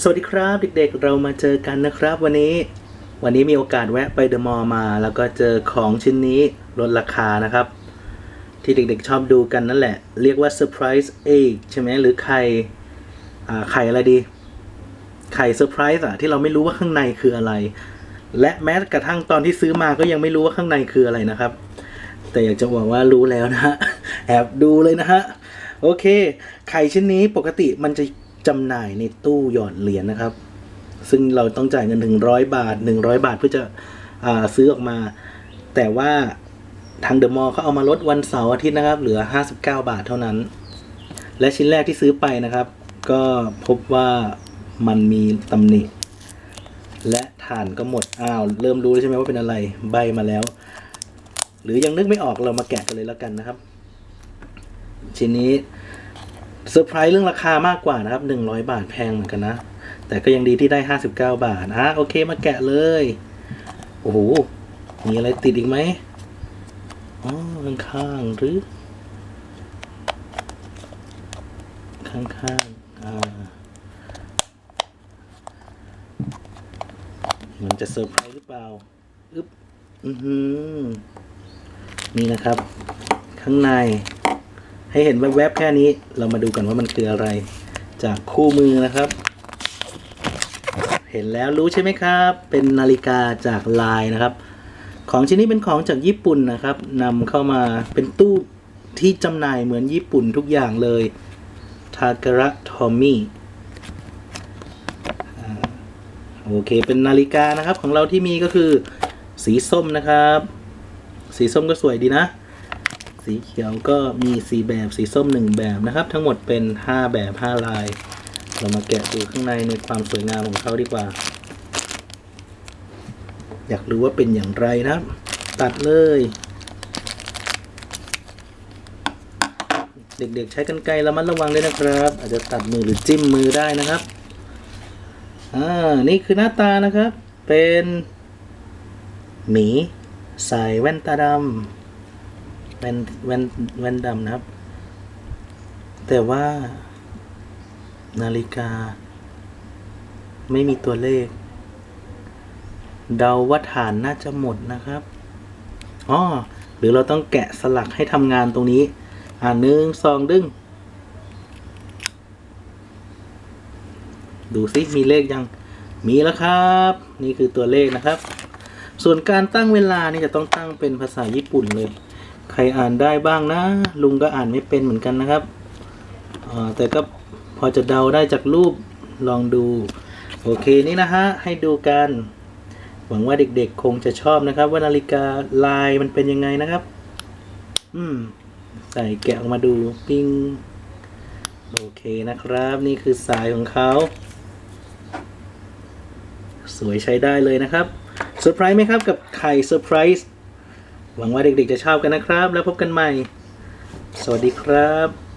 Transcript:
สวัสดีครับเด็กๆ เรามาเจอกันนะครับวันนี้ วันนี้มีโอกาสแวะไปเดอะมอลล์มา แล้วก็เจอของชิ้นนี้ลดราคานะครับ ที่เด็กๆชอบดูกันนั่นแหละ เรียกว่าเซอร์ไพรส์เอ็กใช่ไหมหรือไข่อ่าไข่อะไรดี ไข่เซอร์ไพรส์อะที่เราไม่รู้ว่าข้างในคืออะไร และแม้กระทั่งตอนที่ซื้อมาก็ยังไม่รู้ว่าข้างในคืออะไรนะครับ แต่อยากจะบอกว่ารู้แล้วนะฮะแอบดูเลยนะฮะโอเค ไข่ชิ้นนี้ปกติมันจะ จำหน่ายในตู้หยอดเหรียญนะครับ ซึ่งเราต้องจ่ายเงินถึงร้อยบาทหนึ่งร้อยบาทเพื่อจะอาซื้อออกมา แต่ว่าทางเดอะมอลล์เขาเอามาลดวันเสาร์อาทิตย์นะครับ เหลือ 59 บาทเท่านั้น และชิ้นแรกที่ซื้อไปนะครับ ก็พบว่ามันมีตำหนิ และฐานก็หมด อ้าว เริ่มรู้ใช่ไหมว่าเป็นอะไรใบมาแล้ว หรือยังนึกไม่ออกเรามาแกะกันเลยแล้วกันนะครับ ชิ้นนี้ เซอร์ไพรส์เรื่องราคามากกว่านะครับ 100 บาทแพงเหมือนกันนะ แต่ก็ยังดีที่ได้ 59 บาทอะโอเคมาแกะเลย โอ้โห มีอะไรติดอีกไหมอ๋อข้างๆหรือ ข้างๆอ่ามันจะเซอร์ไพรส์หรือเปล่าอึ๊บอือหือนี่นะครับ ข้างใน ให้เห็นแวบๆแค่นี้ เรามาดูกันว่ามันคืออะไร จากคู่มือนะครับ เห็นแล้วรู้ใช่ไหมครับ เป็นนาฬิกาจากลายนะครับ ของชิ้นนี้เป็นของจากญี่ปุ่นนะครับนำเข้ามาเป็นตู้ที่จำหน่ายเหมือนญี่ปุ่นทุกอย่างเลยทาการะทอมมี่โอเค เป็นนาฬิกานะครับของเราที่มีก็คือสีส้มนะครับ สีส้มก็สวยดีนะ สีเขียวก็มีสีแบบสีส้มหนึ่งแบบนะครับ ทั้งหมดเป็น 5 แบบ 5 ลาย เรามาแกะดูข้างในในความสวยงามของเขาดีกว่า อยากรู้ว่าเป็นอย่างไรนะครับ ตัดเลย เด็กๆใช้กันไกรระมัดระวังด้วยนะครับ อาจจะตัดมือหรือจิ้มมือได้นะครับอ่านี่คือหน้าตานะครับ เป็นหมีใส่แว่นตาดำ แว่นแว่นแว่นดำนะครับ แต่ว่า นาฬิกา ไม่มีตัวเลข เดาว่าฐานน่าจะหมดนะครับอ๋อหรือเราต้องแกะสลักให้ทำงานตรงนี้ อ่าหนึ่งสองดึง ดูซิมีเลขยัง มีแล้วครับ นี่คือตัวเลขนะครับ ส่วนการตั้งเวลานี่จะต้องตั้งเป็นภาษาญี่ปุ่นเลย ใครอ่านได้บ้างนะ ลุงก็อ่านไม่เป็นเหมือนกันนะครับแต่ก็พอจะเดาได้จากรูปลองดู โอเคนี่นะฮะ ให้ดูกัน หวังว่าเด็กๆ คงจะชอบนะครับ ว่านาฬิกาลายมันเป็นยังไงนะครับ อืม ใส่แกะออกมาดูปิ้งโอเคนะครับ นี่คือสายของเขา สวยใช้ได้เลยนะครับเซอร์ไพรส์ไหมครับกับไข่เซอร์ไพรส์ หวังว่าเด็กๆจะชอบกันนะครับ แล้วพบกันใหม่ สวัสดีครับ